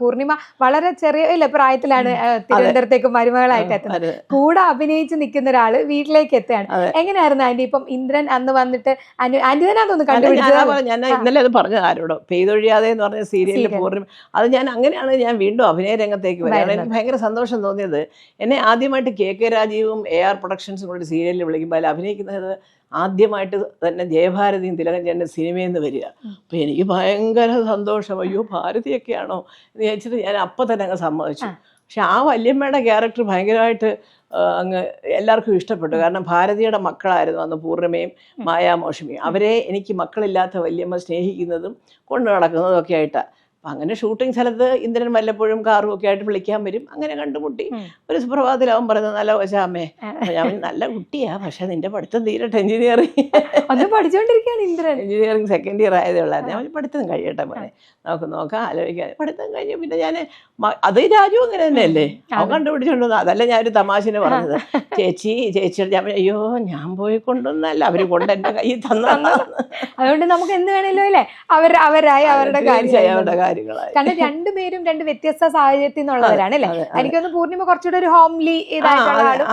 പൂർണിമ വളരെ ചെറിയ ഇല്ല പ്രായത്തിലാണ് തിരുവനന്തപുരത്തേക്ക് മരുമകളായിട്ട് എത്തുന്നത്. കൂടെ അഭിനയിച്ച് നിൽക്കുന്ന ഒരാൾ വീട്ടിലേക്ക് എത്തുകയാണ്. എങ്ങനെയായിരുന്നു ആന്റി ഇപ്പം ഇന്ദ്രൻ അന്ന് വന്നിട്ട് ആന്റി തന്നെ അതൊന്ന് അല്ല, കണ്ടുപിടിച്ചത് പറഞ്ഞ- ഞാൻ ഇന്നലെ അത് പറഞ്ഞത് ആരോടോ പെയ്തൊഴിയാതെ എന്ന് പറഞ്ഞ സീരിയലിൽ പൂർണിമ. അത് ഞാൻ അങ്ങനെയാണ് ഞാൻ വീണ്ടും അഭിനയ രംഗത്തേക്ക് വരികയാണ് വരുന്നത്. എനിക്ക് ഭയങ്കര സന്തോഷം തോന്നിയത്. എന്നെ ആദ്യമായിട്ട് കെ കെ രാജീവും എ ആർ പ്രൊഡക്ഷൻസും കൂടി സീരിയലിൽ വിളിക്കുമ്പോൾ അതിൽ അഭിനയിക്കുന്നത് ആദ്യമായിട്ട് തന്നെ ജയഭാരതിയും തിലകൻ ചേട്ടന്റെ സിനിമയിൽ നിന്ന് വരിക. അപ്പോൾ എനിക്ക് ഭയങ്കര സന്തോഷം. അയ്യോ ഭാരതിയൊക്കെയാണോ എന്ന് ചോദിച്ചിട്ട് ഞാൻ അപ്പം തന്നെ അങ്ങ് സമ്മതിച്ചു. പക്ഷെ ആ വല്യമ്മയുടെ ക്യാരക്ടർ ഭയങ്കരമായിട്ട് അങ്ങ് എല്ലാവർക്കും ഇഷ്ടപ്പെട്ടു. കാരണം ഭാരതിയുടെ മക്കളായിരുന്നു അന്ന് പൂർണിമയും മായാമോഷമിയും അവരെ എനിക്ക് മക്കളില്ലാത്ത വല്യമ്മ സ്നേഹിക്കുന്നതും കൊണ്ടു നടക്കുന്നതും ഒക്കെ ആയിട്ടാണ് അപ്പം അങ്ങനെ ഷൂട്ടിംഗ് സ്ഥലത്ത് ഇന്ദ്രൻ വല്ലപ്പോഴും കാറും ഒക്കെ ആയിട്ട് വിളിക്കാൻ വരും. അങ്ങനെ കണ്ടുമുട്ടി. ഒരു സുപ്രഭാതത്തിലാവും പറയുന്നത് നല്ല വശാമേ നല്ല കുട്ടിയാ പക്ഷെ നിന്റെ പഠിത്തം തീരട്ടെ എഞ്ചിനീയറിംഗ് ഒന്ന് പഠിച്ചുകൊണ്ടിരിക്കുകയാണ് ഇന്ദ്രൻ. എഞ്ചിനീയറിംഗ് സെക്കൻഡ് ഇയർ ആയതേ ഉള്ളായിരുന്നു ഞാൻ പഠിത്തം കഴിയട്ടെ പോലെ നമുക്ക് നോക്കാം ആലോചിക്കാം. പഠിത്തം കഴിഞ്ഞു പിന്നെ ഞാൻ അത് രാജു അങ്ങനെ തന്നെയല്ലേ? അവൻ കണ്ടുപിടിച്ചോണ്ടു അതല്ല ഞാൻ ഒരു തമാശന് പറഞ്ഞത്. ചേച്ചി ചേച്ചിയുടെ ഞാൻ അയ്യോ ഞാൻ പോയി കൊണ്ടുവന്നല്ല അവർ കൊണ്ട് എന്റെ കയ്യിൽ തന്നു അതുകൊണ്ട് നമുക്ക് എന്ത് വേണമല്ലോ അല്ലേ? അവർ അവരായി അവരുടെ കാര്യം അവരുടെ കാര്യങ്ങളായി. കാരണം രണ്ടുപേരും രണ്ട് വ്യത്യസ്ത സാഹചര്യത്തിൽ നിന്നുള്ളവരാണ് അല്ലേ. എനിക്കൊന്ന് പൂർണിമ കുറച്ചുകൂടെ ഒരു ഹോംലി ഇതായിട്ടുള്ള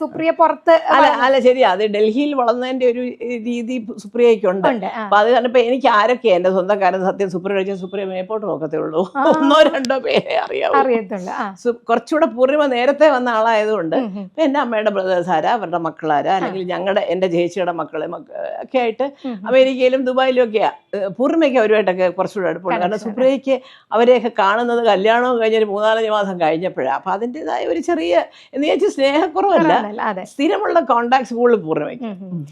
സുപ്രിയ പുറത്ത് അല്ല അല്ല ശരി അത് ഡൽഹിയിൽ വളർന്നതിന്റെ ഒരു രീതി സുപ്രിയയ്ക്കുണ്ട്. ഉണ്ട് അപ്പൊ അത് കാരണം എനിക്ക് ആരൊക്കെയാ എന്റെ സ്വന്തക്കാരൻ സത്യം സുപ്രിയ കഴിച്ചാൽ സുപ്രിയ മേപ്പോട്ട് നോക്കത്തേ ഉള്ളൂ ഒന്നോ രണ്ടോ പേരെ അറിയാവൂ. അറിയത്തുള്ളൂ കുറച്ചുകൂടെ പൂർണിമ നേരത്തെ വന്ന ആളായതുകൊണ്ട് എന്റെ അമ്മയുടെ ബ്രദേഴ്സ് ആരാ? അവരുടെ മക്കളാരാ? അല്ലെങ്കിൽ ഞങ്ങളുടെ എന്റെ ചേച്ചിയുടെ മക്കളെ മക്ക- ഒക്കെ ആയിട്ട്. അമേരിക്കയിലും ദുബായിലും ഒക്കെയാ. പൂർണിമയ്ക്ക് അവരുമായിട്ടൊക്കെ കുറച്ചുകൂടെ അടുപ്പമുണ്ട് കാരണം Connection, സുപ്രിയയ്ക്ക് അവരെയൊക്കെ കാണുന്നത് കല്യാണവും കഴിഞ്ഞൊരു മൂന്നാലഞ്ച് മാസം കഴിഞ്ഞപ്പോഴാണ് അപ്പൊ അതിന്റെതായ ഒരു ചെറിയ എന്ന് വെച്ചാൽ സ്നേഹക്കുറവല്ല സ്ഥിരമുള്ള കോണ്ടാക്ട്സ് കൂടുതൽ ഉം.